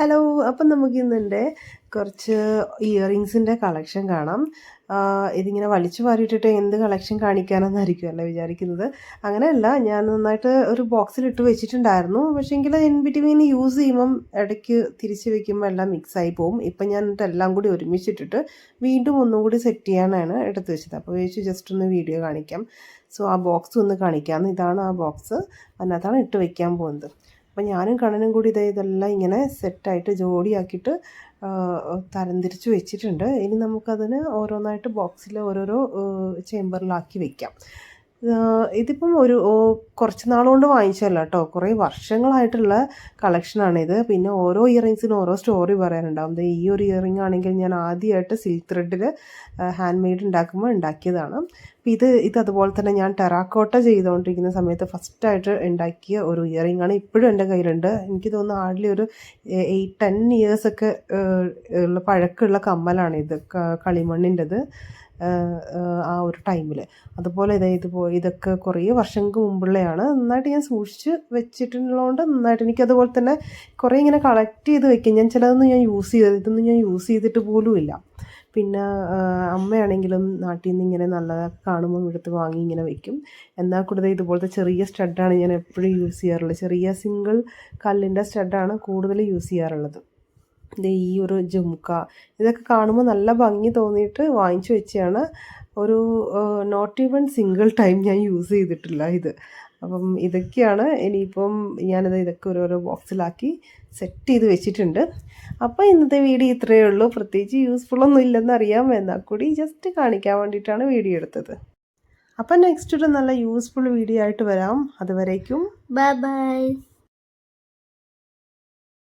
Hello അപ്പം നമുക്ക് ഇന്നെന്റെ കുറച്ച് ഇയറിങ്സിന്റെ കളക്ഷൻ കാണാം. ഇതിങ്ങനെ വലിച്ചു വാരിയിട്ടിട്ട് എന്ത് കളക്ഷൻ കാണിക്കാനെന്നായിരിക്കും അല്ലേ വിചാരിക്കുന്നത്. അങ്ങനെയല്ല ഞാൻ നന്നായിട്ട് ഒരു ബോക്സിൽ ബോക്സിലിട്ട് വെച്ചിട്ടുണ്ടായിരുന്നു. പക്ഷേങ്കിൽ ഇൻ ബിറ്റ്വീൻ യൂസ് ചെയ്യുമ്പം ഇടയ്ക്ക് തിരിച്ച് വെക്കുമ്പോൾ എല്ലാം മിക്സായി പോകും ഇപ്പം ഞാൻ എല്ലാം കൂടി ഒരുമിച്ചിട്ടിട്ട് വീണ്ടും ഒന്നും കൂടി സെറ്റ് ചെയ്യാനാണ് എടുത്ത് വെച്ചത്. അപ്പോൾ വെച്ച് ജസ്റ്റ് ഒന്ന് വീഡിയോ കാണിക്കാം. സോ ആ ബോക്സ് ഒന്ന് കാണിക്കാം. ഇതാണ് ആ ബോക്സ് അതിനകത്താണ് ഇട്ട് വെക്കാൻ പോകുന്നത്. അപ്പം ഞാനും കണ്ണനും കൂടി ഇതേ ഇതെല്ലാം ഇങ്ങനെ സെറ്റായിട്ട് ജോഡിയാക്കിയിട്ട് തരംതിരിച്ച് വെച്ചിട്ടുണ്ട്. ഇനി നമുക്കതിന് ഓരോന്നായിട്ട് ബോക്സിൽ ഓരോരോ ചേമ്പറിലാക്കി വയ്ക്കാം ഇതിപ്പം ഒരു കുറച്ച് നാളുകൊണ്ട് വാങ്ങിച്ചല്ല കേട്ടോ. കുറേ വർഷങ്ങളായിട്ടുള്ള കളക്ഷനാണിത്. പിന്നെ ഓരോ ഇയറിങ്സിനും ഓരോ സ്റ്റോറി പറയാനുണ്ടാവും. ഈ ഒരു ഇയറിംഗ് ആണെങ്കിൽ ഞാൻ ആദ്യമായിട്ട് സിൽക്ക് ത്രെഡിൽ ഹാൻഡ് മെയ്ഡ് ഉണ്ടാക്കുമ്പോൾ ഉണ്ടാക്കിയതാണ്. അപ്പോൾ ഇത് ഇത് അതുപോലെ തന്നെ ഞാൻ ടെറാക്കോട്ട ചെയ്തുകൊണ്ടിരിക്കുന്ന സമയത്ത് ഫസ്റ്റായിട്ട് ഉണ്ടാക്കിയ ഒരു ഇയറിംഗ് ആണ് ഇപ്പോഴും എന്റെ കയ്യിലുണ്ട്. എനിക്ക് തോന്നുന്നു ഹാർഡ്ലി ഒരു എയ്റ്റ് ടെൻ ഇയേഴ്സൊക്കെ ഉള്ള പഴക്കമുള്ള കമ്മലാണ് ഇത് കളിമണ്ണിന്റെത് ആ ഒരു ടൈമിൽ അതുപോലെ ഇതേ ഇതുപോലെ ഇതൊക്കെ കുറേ വർഷങ്ങൾക്ക് മുമ്പുള്ളതാണ് നന്നായിട്ട് ഞാൻ സൂക്ഷിച്ച് വെച്ചിട്ടുള്ളതുകൊണ്ട് നന്നായിട്ട് എനിക്ക് അതുപോലെ തന്നെ കുറേ ഇങ്ങനെ കളക്ട് ചെയ്ത് വെക്കും. ഞാൻ ചിലതൊന്നും ഞാൻ യൂസ് ചെയ്ത് ഇതൊന്നും ഞാൻ യൂസ് ചെയ്തിട്ട് പോലും ഇല്ല പിന്നെ അമ്മയാണെങ്കിലും നാട്ടിൽ നിന്ന് ഇങ്ങനെ നല്ലതൊക്കെ കാണുമ്പോൾ എടുത്ത് വാങ്ങി ഇങ്ങനെ വെക്കും. എന്നാൽ കൂടുതൽ ഇതുപോലത്തെ ചെറിയ സ്റ്റഡാണ് ഞാൻ എപ്പോഴും യൂസ് ചെയ്യാറുള്ളത്. ചെറിയ സിംഗിൾ കല്ലിന്റെ സ്റ്റഡാണ് കൂടുതൽ യൂസ് ചെയ്യാറുള്ളത്. ദേ ഈ ഒരു ജുംക്ക ഇതൊക്കെ കാണുമ്പോൾ നല്ല ഭംഗി തോന്നിയിട്ട് വാങ്ങിച്ചു വെച്ചാണ് ഒരു നോട്ട് ഈവൺ സിംഗിൾ ടൈം ഞാൻ യൂസ് ചെയ്തിട്ടില്ല ഇത്. അപ്പം ഇതൊക്കെയാണ് ഇനിയിപ്പം ഞാനത് ഇതൊക്കെ ഓരോരോ ബോക്സിലാക്കി സെറ്റ് ചെയ്ത് വെച്ചിട്ടുണ്ട്. അപ്പോൾ ഇന്നത്തെ വീഡിയോ ഇത്രയേ ഉള്ളൂ. പ്രത്യേകിച്ച് യൂസ്ഫുൾ ഒന്നും ഇല്ലെന്ന് അറിയാം എന്നാൽ കൂടി ജസ്റ്റ് കാണിക്കാൻ വേണ്ടിയിട്ടാണ് വീഡിയോ എടുത്തത്. അപ്പം നെക്സ്റ്റ് ഒരു നല്ല യൂസ്ഫുൾ വീഡിയോ ആയിട്ട് വരാം. അതുവരേക്കും ബൈ bye.